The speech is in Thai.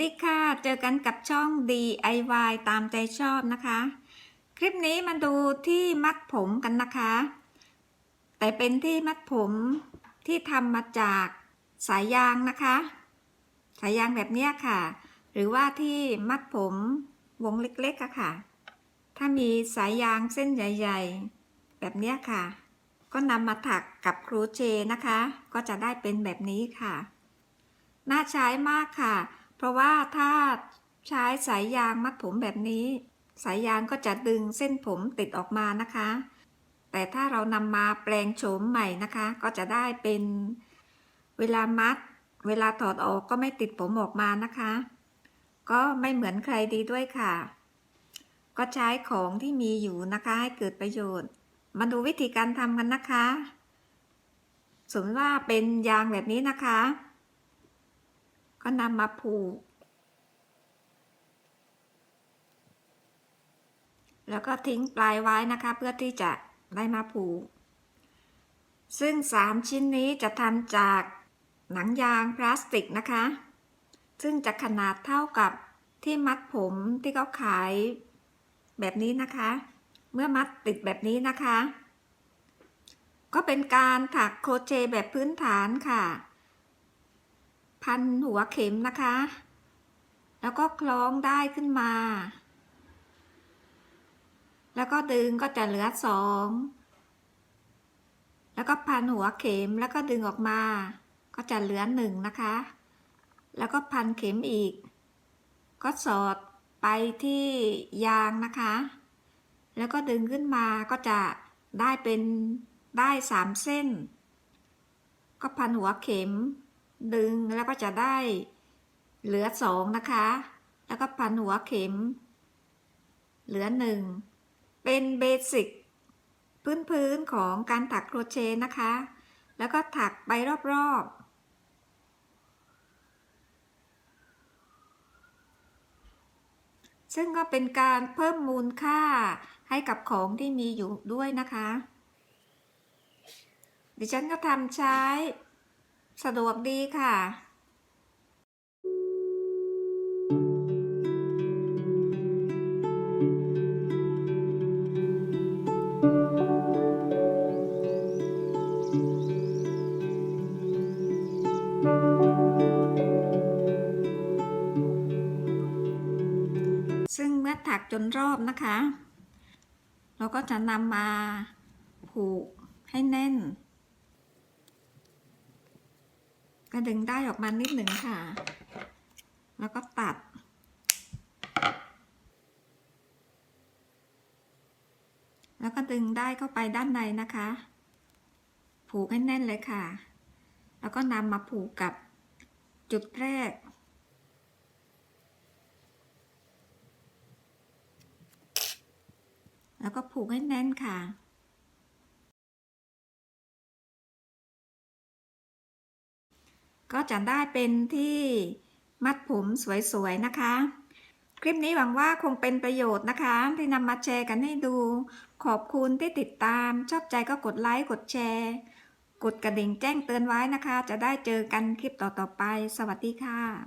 ดีค่ะ เจอกันกับช่อง DIY ตามใจชอบนะคะ คลิปนี้มาดูที่มัดผมกันนะคะ แต่เป็นที่มัดผมที่ทำมาจากสายยางนะคะ สายยางแบบนี้ค่ะ หรือว่าที่มัดผมวงเล็กๆอะค่ะ ถ้ามีสายยางเส้นใหญ่ๆ แบบนี้ค่ะ ก็นำมาถักกับโครเชต์นะคะ ก็จะได้เป็นแบบนี้ค่ะน่าใช้มากค่ะ เพราะว่าถ้าใช้สายยางมัดผมแบบนี้ สายยางก็จะดึงเส้นผมติดออกมานะคะ แต่ถ้าเรานำมาแปลงโฉมใหม่นะคะ ก็จะได้เป็นเวลามัด เวลาถอดออกก็ไม่ติดผมออกมานะคะ ก็ไม่เหมือนใครดีด้วยค่ะ ก็ใช้ของที่มีอยู่นะคะให้เกิดประโยชน์ มาดูวิธีการทำกันนะคะสมมติว่าเป็นยางแบบนี้นะคะ ก็นำมาผูก แล้วก็ทิ้งปลายไว้นะคะเพื่อที่จะได้มาผูก ซึ่ง 3 ชิ้นนี้จะทำจากหนังยางพลาสติกนะคะ ซึ่งจะขนาดเท่ากับที่มัดผมที่เขาขายแบบนี้นะคะ เมื่อมัดติดแบบนี้นะคะ ก็เป็นการถักโครเชแบบพื้นฐานค่ะ พันหัวเข็มนะคะ แล้วก็คล้องได้ขึ้นมา แล้วก็ดึงก็จะเหลือสอง แล้วก็พันหัวเข็มแล้วก็ดึงออกมา ก็จะเหลือหนึ่งนะคะ แล้วก็พันเข็มอีก ก็สอดไปที่ยางนะคะ แล้วก็ดึงขึ้นมาก็จะได้เป็นได้สามเส้น ก็พันหัวเข็ม ดึงแล้วก็จะได้เหลือสองนะคะ แล้วก็พันหัวเข็ม เหลือหนึ่งเป็นเบสิกพื้นๆของการถักโครเชต์นะคะ แล้วก็ถักไปรอบๆซึ่งก็เป็นการเพิ่มมูลค่าให้กับของที่มีอยู่ด้วยนะคะ ดิฉันก็ทำใช้ สะดวกดีค่ะซึ่งเมื่อถักจนรอบนะคะ เราก็จะนำมาผูกให้แน่น ก็ดึงได้ออกมานิดหนึ่งค่ะ แล้วก็ตัด แล้วก็ดึงได้เข้าไปด้านในนะคะ ผูกให้แน่นเลยค่ะ แล้วก็นำมาผูกกับจุดแรกแล้วก็ผูกให้แน่นค่ะ ก็จะได้เป็นที่มัดผมสวยๆนะคะ คลิปนี้หวังว่าคงเป็นประโยชน์นะคะ ที่นำมาแชร์กันให้ดู ขอบคุณที่ติดตาม ชอบใจก็กดไลค์กดแชร์ กดกระดิ่งแจ้งเตือนไว้นะคะ จะได้เจอกันคลิปต่อๆไป สวัสดีค่ะ